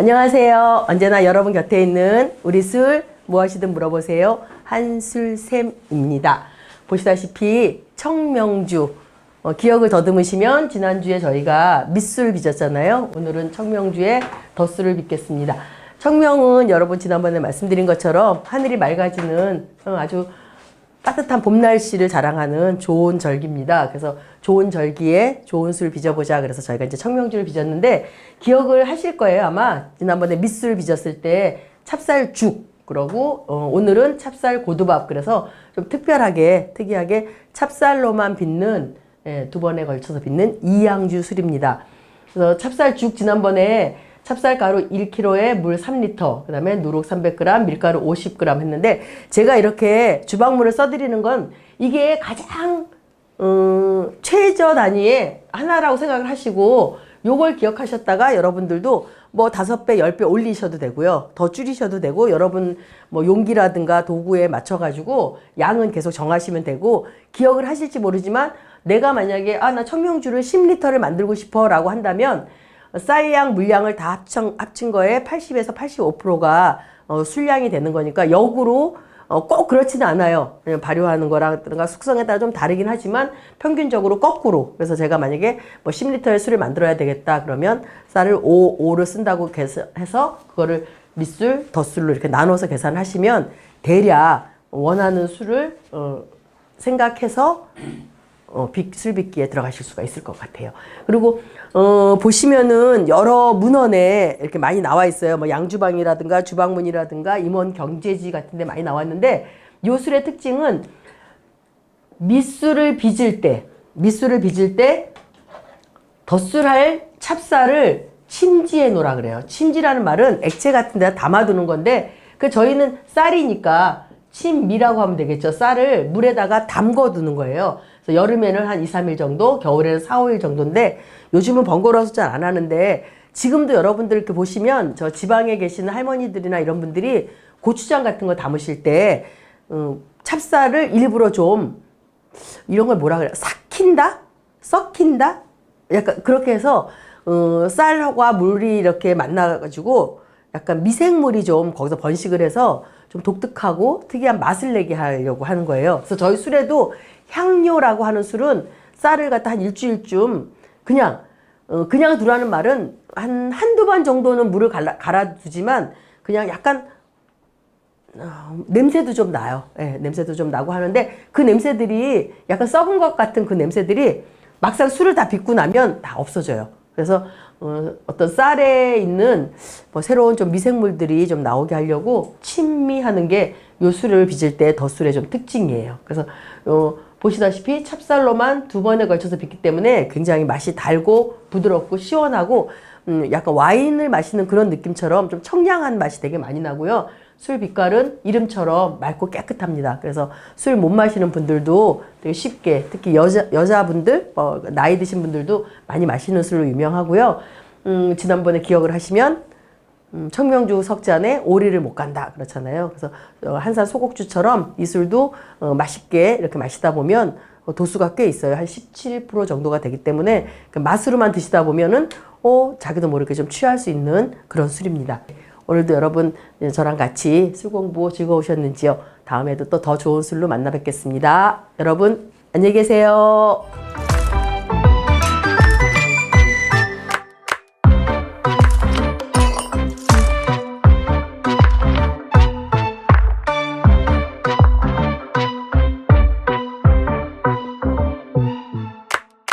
안녕하세요. 언제나 여러분 곁에 있는 우리 술 무엇이든 물어보세요. 한술샘입니다. 보시다시피 청명주 어, 기억을 더듬으시면 지난주에 저희가 밑술 빚었잖아요. 오늘은 청명주에 덧술을 빚겠습니다. 청명은 여러분 지난번에 말씀드린 것처럼 하늘이 맑아지는 어, 아주 따뜻한 봄 날씨를 자랑하는 좋은 절기입니다. 그래서 좋은 절기에 좋은 술 빚어보자. 그래서 저희가 이제 청명주를 빚었는데 기억을 하실 거예요. 아마 지난번에 밑술 빚었을 때 찹쌀죽 그러고 어, 오늘은 찹쌀 고두밥. 그래서 좀 특별하게 특이하게 찹쌀로만 빚는 예, 두 번에 걸쳐서 빚는 이양주 술입니다. 그래서 찹쌀죽 지난번에 찹쌀가루 1kg에 물 3리터, 그 다음에 누룩 300g, 밀가루 50g 했는데 제가 이렇게 주방물을 써드리는 건 이게 가장 음, 최저 단위의 하나라고 생각을 하시고 요걸 기억하셨다가 여러분들도 뭐 다섯 배, 열 배 올리셔도 되고요. 더 줄이셔도 되고 여러분 뭐 용기라든가 도구에 맞춰가지고 양은 계속 정하시면 되고 기억을 하실지 모르지만 내가 만약에 아, 나 청명주를 10리터를 만들고 싶어 라고 한다면 쌀양, 물량을 다 합친, 합친 거에 80에서 85%가 어, 술량이 되는 거니까 역으로 어, 꼭 그렇지는 않아요. 그냥 발효하는 거라든가 숙성에 따라 좀 다르긴 하지만 평균적으로 거꾸로. 그래서 제가 만약에 뭐 10리터의 술을 만들어야 되겠다 그러면 쌀을 5, 5를 쓴다고 해서 그거를 밑술, 덧술로 이렇게 나눠서 계산하시면 대략 원하는 술을 어, 생각해서 어, 빚, 술빚기에 들어가실 수가 있을 것 같아요. 그리고 어, 보시면은 여러 문헌에 이렇게 많이 나와 있어요. 뭐 양주방이라든가 주방문이라든가 임원 경제지 같은 데 많이 나왔는데 요 술의 특징은 밑술을 빚을 때, 밑술을 빚을 때 덧술할 찹쌀을 침지해 놓으라 그래요. 침지라는 말은 액체 같은 데다 담아두는 건데 그 저희는 쌀이니까 침미라고 하면 되겠죠. 쌀을 물에다가 담궈 두는 거예요. 그래서 여름에는 한 2, 3일 정도, 겨울에는 4, 5일 정도인데 요즘은 번거로워서 잘 안 하는데 지금도 여러분들 이렇게 보시면 저 지방에 계시는 할머니들이나 이런 분들이 고추장 같은 거 담으실 때 음, 찹쌀을 일부러 좀 이런 걸 뭐라 그래요? 삭힌다? 썩힌다? 약간 그렇게 해서 어, 쌀과 물이 이렇게 만나가지고 약간 미생물이 좀 거기서 번식을 해서 좀 독특하고 특이한 맛을 내게 하려고 하는 거예요. 그래서 저희 술에도 향료라고 하는 술은 쌀을 갖다 한 일주일쯤 그냥 어, 그냥 두라는 말은 한 한두 번 정도는 물을 갈아, 갈아두지만 그냥 약간 어, 냄새도 좀 나요. 예, 냄새도 좀 나고 하는데 그 냄새들이 약간 썩은 것 같은 그 냄새들이 막상 술을 다 빚고 나면 다 없어져요. 그래서 어, 어떤 쌀에 있는 뭐 새로운 좀 미생물들이 좀 나오게 하려고 침미하는 게 요 술을 빚을 때 덧술의 좀 특징이에요. 그래서 어, 보시다시피 찹쌀로만 두 번에 걸쳐서 빚기 때문에 굉장히 맛이 달고 부드럽고 시원하고 음, 약간 와인을 마시는 그런 느낌처럼 좀 청량한 맛이 되게 많이 나고요. 술 빛깔은 이름처럼 맑고 깨끗합니다. 그래서 술 못 마시는 분들도 되게 쉽게 특히 여자 여자분들 어, 나이 드신 분들도 많이 마시는 술로 유명하고요. 음, 지난번에 기억을 하시면 음, 청명주 석잔에 오리를 못 간다 그렇잖아요. 그래서 어, 한산 소곡주처럼 이 술도 어, 맛있게 이렇게 마시다 보면 어, 도수가 꽤 있어요. 한 17% 정도가 되기 때문에 그 맛으로만 드시다 보면은 어, 자기도 모르게 좀 취할 수 있는 그런 술입니다. 오늘도 여러분 저랑 같이 술 공부 즐거우셨는지요? 다음에도 또 더 좋은 술로 만나 뵙겠습니다. 여러분 안녕히 계세요.